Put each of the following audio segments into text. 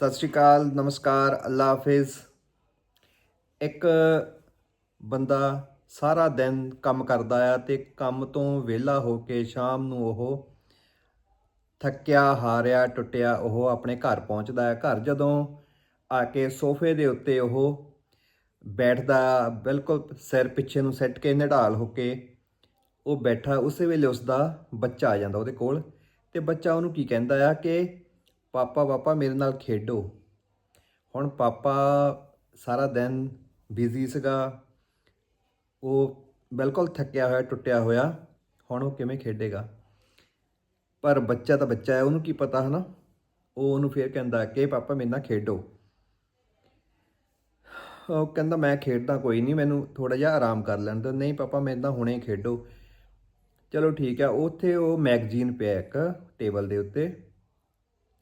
ਸਤਿ ਸ਼੍ਰੀ ਅਕਾਲ, ਨਮਸਕਾਰ, ਅੱਲਾ ਹਾਫਿਜ਼। ਇੱਕ ਬੰਦਾ ਸਾਰਾ ਦਿਨ ਕੰਮ ਕਰਦਾ ਆ ਤੇ ਕੰਮ ਤੋਂ ਵਿਹਲਾ ਹੋ ਕੇ ਸ਼ਾਮ ਨੂੰ ਉਹ ਥੱਕਿਆ, ਹਾਰਿਆ, ਟੁੱਟਿਆ, ਉਹ ਆਪਣੇ ਘਰ ਪਹੁੰਚਦਾ ਹੈ ਘਰ ਜਦੋਂ ਆ ਕੇ ਸੋਫੇ ਦੇ ਉੱਤੇ ਉਹ ਬੈਠਦਾ ਬਿਲਕੁਲ ਸਿਰ ਪਿੱਛੇ ਨੂੰ ਸੱਟ ਕੇ ਨਿਢਾਲ ਹੋ ਕੇ ਉਹ ਬੈਠਾ, ਉਸੇ ਵੇਲੇ ਉਸ ਦਾ ਬੱਚਾ ਆ ਜਾਂਦਾ ਉਹਦੇ ਕੋਲ ਤੇ ਬੱਚਾ ਉਹਨੂੰ ਕੀ ਕਹਿੰਦਾ ਆ ਕਿ ਪਾਪਾ ਪਾਪਾ ਮੇਰੇ ਨਾਲ ਖੇਡੋ। ਹੁਣ ਪਾਪਾ ਸਾਰਾ ਦਿਨ ਬਿਜ਼ੀ ਸੀਗਾ। ਉਹ ਬਿਲਕੁਲ ਥੱਕਿਆ ਹੋਇਆ, ਟੁੱਟਿਆ ਹੋਇਆ। ਹੁਣ ਉਹ ਕਿਵੇਂ ਖੇਡੇਗਾ? ਪਰ ਬੱਚਾ ਤਾਂ ਬੱਚਾ ਹੈ, ਉਹਨੂੰ ਕੀ ਪਤਾ ਹਨਾ? ਉਹ ਉਹਨੂੰ ਫੇਰ ਕਹਿੰਦਾ ਕਿ ਪਾਪਾ ਮੇਰੇ ਨਾਲ ਖੇਡੋ। ਉਹ ਕਹਿੰਦਾ, ਮੈਂ ਖੇਡਦਾ ਕੋਈ ਨਹੀਂ, ਮੈਨੂੰ ਥੋੜਾ ਜਿਹਾ ਆਰਾਮ ਕਰ ਲੈਣ ਦਿਓ। ਨਹੀਂ ਪਾਪਾ, ਮੇਰੇ ਨਾਲ ਹੁਣੇ ਖੇਡੋ। ਚਲੋ ਠੀਕ ਹੈ, ਉੱਥੇ ਉਹ ਮੈਗਜ਼ੀਨ ਪਿਆ ਇੱਕ ਟੇਬਲ ਦੇ ਉੱਤੇ।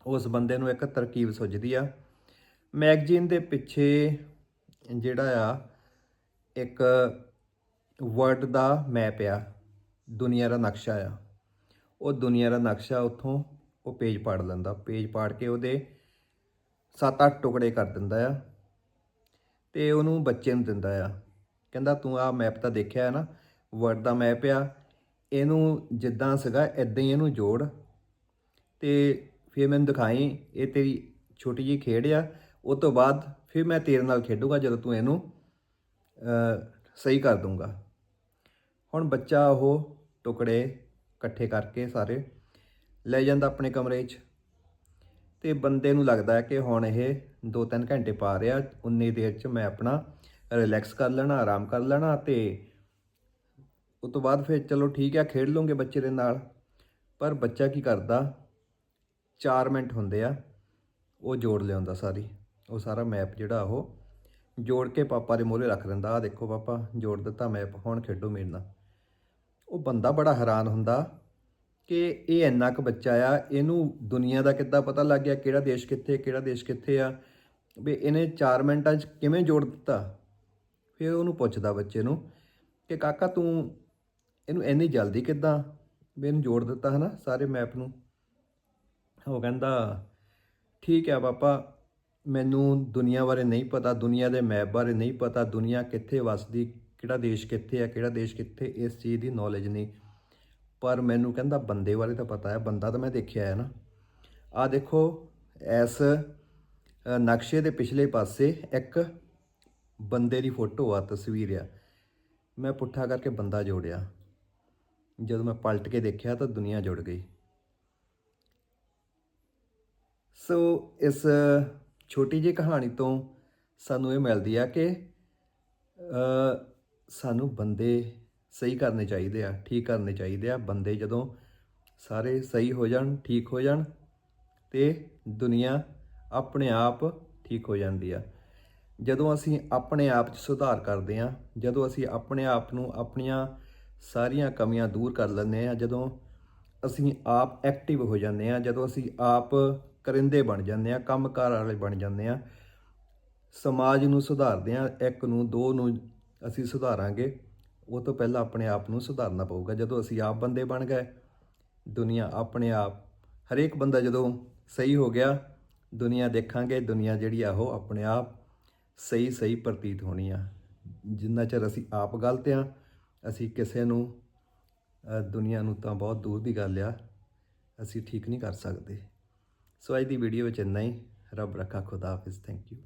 ਉਸ ਬੰਦੇ ਨੂੰ ਇੱਕ ਤਰਕੀਬ ਸੁੱਝਦੀ ਆ। ਮੈਗਜ਼ੀਨ ਦੇ ਪਿੱਛੇ ਜਿਹੜਾ ਆ, ਇੱਕ ਵਰਲਡ ਦਾ ਮੈਪ ਆ, ਦੁਨੀਆ ਦਾ ਨਕਸ਼ਾ ਆ। ਉਹ ਦੁਨੀਆ ਦਾ ਨਕਸ਼ਾ ਉੱਥੋਂ ਉਹ ਪੇਜ ਪਾੜ ਲੈਂਦਾ। ਪੇਜ ਪਾੜ ਕੇ ਉਹਦੇ 7-8 ਟੁਕੜੇ ਕਰ ਦਿੰਦਾ ਆ ਤੇ ਉਹਨੂੰ ਬੱਚੇ ਨੂੰ ਦਿੰਦਾ ਆ। ਕਹਿੰਦਾ, ਤੂੰ ਆ ਮੈਪ ਤਾਂ ਦੇਖਿਆ ਹੈ ਨਾ? ਵਰਲਡ ਦਾ ਮੈਪ ਆ। ਇਹਨੂੰ ਜਿੱਦਾਂ ਸੀਗਾ ਇਦਾਂ ਹੀ ਇਹਨੂੰ ਜੋੜ ਤੇ ਫਿਰ ਮੈਨੂੰ ਦਿਖਾਈ, ਇਹ ਤੇਰੀ ਛੋਟੀ ਜੀ ਖੇਡ ਆ। ਉਸ ਤੋਂ ਬਾਅਦ ਫਿਰ ਮੈਂ ਤੇਰੇ ਨਾਲ ਖੇਡੂਗਾ ਜਦੋਂ ਤੂੰ ਇਹਨੂੰ ਸਹੀ ਕਰ ਦੂੰਗਾ ਹੁਣ ਬੱਚਾ ਉਹ ਟੁਕੜੇ ਇਕੱਠੇ ਕਰਕੇ ਸਾਰੇ ਲੈ ਜਾਂਦਾ ਆਪਣੇ ਕਮਰੇ 'ਚ। ਤੇ ਬੰਦੇ ਨੂੰ ਲੱਗਦਾ ਹੈ ਕਿ ਹੁਣ ਇਹ 2-3 ਘੰਟੇ ਪਾ ਰਿਹਾ, ਉਨੀ ਦੇਰ 'ਚ ਮੈਂ ਆਪਣਾ ਰਿਲੈਕਸ ਕਰ ਲੈਣਾ, ਆਰਾਮ ਕਰ ਲੈਣਾ ਤੇ ਉਸ ਤੋਂ ਬਾਅਦ ਫਿਰ ਚਲੋ ਠੀਕ ਹੈ ਖੇਡ ਲਵਾਂਗੇ ਬੱਚੇ ਦੇ ਨਾਲ। ਪਰ ਬੱਚਾ ਕੀ ਕਰਦਾ 4 ਮਿੰਟ ਹੁੰਦੇ ਆ, ਉਹ ਜੋੜ ਲਿਆਉਂਦਾ ਸਾਰੀ। ਉਹ ਸਾਰਾ ਮੈਪ ਜਿਹੜਾ ਉਹ ਜੋੜ ਕੇ ਪਾਪਾ ਦੇ ਮੂਹਰੇ ਰੱਖ ਦਿੰਦਾ। ਆ ਦੇਖੋ ਪਾਪਾ, ਜੋੜ ਦਿੱਤਾ ਮੈਪ, ਹੁਣ ਖੇਡੋ ਮੇਰੇ ਨਾਲ। ਉਹ ਬੰਦਾ ਬੜਾ ਹੈਰਾਨ ਹੁੰਦਾ ਕਿ ਇਹ ਇੰਨਾ ਕੁ ਬੱਚਾ ਆ, ਇਹਨੂੰ ਦੁਨੀਆ ਦਾ ਕਿੱਦਾਂ ਪਤਾ ਲੱਗ ਗਿਆ, ਕਿਹੜਾ ਦੇਸ਼ ਕਿੱਥੇ, ਕਿਹੜਾ ਦੇਸ਼ ਕਿੱਥੇ ਆ? ਵੀ ਇਹਨੇ 4 ਮਿੰਟਾਂ 'ਚ ਕਿਵੇਂ ਜੋੜ ਦਿੱਤਾ? ਫਿਰ ਉਹਨੂੰ ਪੁੱਛਦਾ ਬੱਚੇ ਨੂੰ ਕਿ ਕਾਕਾ ਤੂੰ, ਇਹਨੂੰ ਇੰਨੀ ਜਲਦੀ ਕਿੱਦਾਂ ਵੀ ਇਹਨੂੰ ਜੋੜ ਦਿੱਤਾ ਹਨਾ ਸਾਰੇ ਮੈਪ ਨੂੰ? ਉਹ ਕਹਿੰਦਾ, ਠੀਕ ਹੈ ਪਾਪਾ, ਮੈਨੂੰ ਦੁਨੀਆ ਬਾਰੇ ਨਹੀਂ ਪਤਾ, ਦੁਨੀਆ ਦੇ ਮੈਪ ਬਾਰੇ ਨਹੀਂ ਪਤਾ, ਦੁਨੀਆ ਕਿੱਥੇ ਵਸਦੀ, ਕਿਹੜਾ ਦੇਸ਼ ਕਿੱਥੇ ਹੈ, ਕਿਹੜਾ ਦੇਸ਼ ਕਿੱਥੇ, ਇਸ ਚੀਜ਼ ਦੀ ਨੌਲੇਜ ਨਹੀਂ। ਪਰ ਮੈਨੂੰ ਕਹਿੰਦਾ, ਬੰਦੇ ਬਾਰੇ ਤਾਂ ਪਤਾ ਹੈ, ਬੰਦਾ ਤਾਂ ਮੈਂ ਦੇਖਿਆ ਹੈ ਨਾ। ਆ ਦੇਖੋ, ਇਸ ਨਕਸ਼ੇ ਦੇ ਪਿਛਲੇ ਪਾਸੇ ਇੱਕ ਬੰਦੇ ਦੀ ਫੋਟੋ ਆ, ਤਸਵੀਰ ਆ। ਮੈਂ ਪੁੱਠਾ ਕਰਕੇ ਬੰਦਾ ਜੋੜਿਆ। ਜਦੋਂ ਮੈਂ ਪਲਟ ਕੇ ਦੇਖਿਆ ਤਾਂ ਦੁਨੀਆ ਜੁੜ ਗਈ। ਸੋ ਇਸ ਛੋਟੀ ਜਿਹੀ ਕਹਾਣੀ ਤੋਂ ਸਾਨੂੰ ਇਹ ਮਿਲਦੀ ਆ ਕਿ ਸਾਨੂੰ ਬੰਦੇ ਸਹੀ ਕਰਨੇ ਚਾਹੀਦੇ ਆ, ਠੀਕ ਕਰਨੇ ਚਾਹੀਦੇ ਆ। ਬੰਦੇ ਜਦੋਂ ਸਾਰੇ ਸਹੀ ਹੋ ਜਾਣ, ਠੀਕ ਹੋ ਜਾਣ ਤੇ ਦੁਨੀਆ ਆਪਣੇ ਆਪ ਠੀਕ ਹੋ ਜਾਂਦੀ ਆ। ਜਦੋਂ ਅਸੀਂ ਆਪਣੇ ਆਪ 'ਚ ਸੁਧਾਰ ਕਰਦੇ ਆ, ਜਦੋਂ ਅਸੀਂ ਆਪਣੇ ਆਪ ਨੂੰ ਆਪਣੀਆਂ ਸਾਰੀਆਂ ਕਮੀਆਂ ਦੂਰ ਕਰ ਲੈਂਦੇ ਆ, ਜਦੋਂ ਅਸੀਂ ਆਪ ਐਕਟਿਵ ਹੋ ਜਾਂਦੇ ਆ, ਜਦੋਂ ਅਸੀਂ ਆਪ ਕਰਿੰਦੇ ਬਣ ਜਾਂਦੇ ਆ, ਕੰਮਕਾਰ ਵਾਲੇ ਬਣ ਜਾਂਦੇ ਆ। ਸਮਾਜ ਨੂੰ ਸੁਧਾਰਦੇ ਆ, ਇੱਕ ਨੂੰ, ਦੋ ਨੂੰ ਅਸੀਂ ਸੁਧਾਰਾਂਗੇ। ਉਹ ਤੋਂ ਪਹਿਲਾਂ ਆਪਣੇ ਆਪ ਨੂੰ ਸੁਧਾਰਨਾ ਪਊਗਾ। ਜਦੋਂ ਅਸੀਂ ਆਪ ਬੰਦੇ ਬਣ ਗਏ, ਦੁਨੀਆ ਆਪਣੇ ਆਪ, ਹਰੇਕ ਬੰਦਾ ਜਦੋਂ ਸਹੀ ਹੋ ਗਿਆ, ਦੁਨੀਆ ਦੇਖਾਂਗੇ, ਦੁਨੀਆ ਜਿਹੜੀ ਆ ਉਹ ਆਪਣੇ ਆਪ ਸਹੀ ਸਹੀ ਪ੍ਰਤੀਤ ਹੋਣੀ ਆ। ਜਿੰਨਾ ਚਿਰ ਅਸੀਂ ਆਪ ਗਲਤ ਆ, ਅਸੀਂ ਕਿਸੇ ਨੂੰ ਦੁਨੀਆ ਨੂੰ ਤਾਂ ਬਹੁਤ ਦੂਰ ਦੀ ਗੱਲ ਆ, ਅਸੀਂ ਠੀਕ ਨਹੀਂ ਕਰ ਸਕਦੇ। ਸੋ ਅੱਜ ਦੀ ਵੀਡੀਓ ਵਿੱਚ ਇੰਨਾ ਹੀ। ਰੱਬ ਰੱਖਾ ਖੁਦਾ ਹਾਫਿਜ਼। Thank you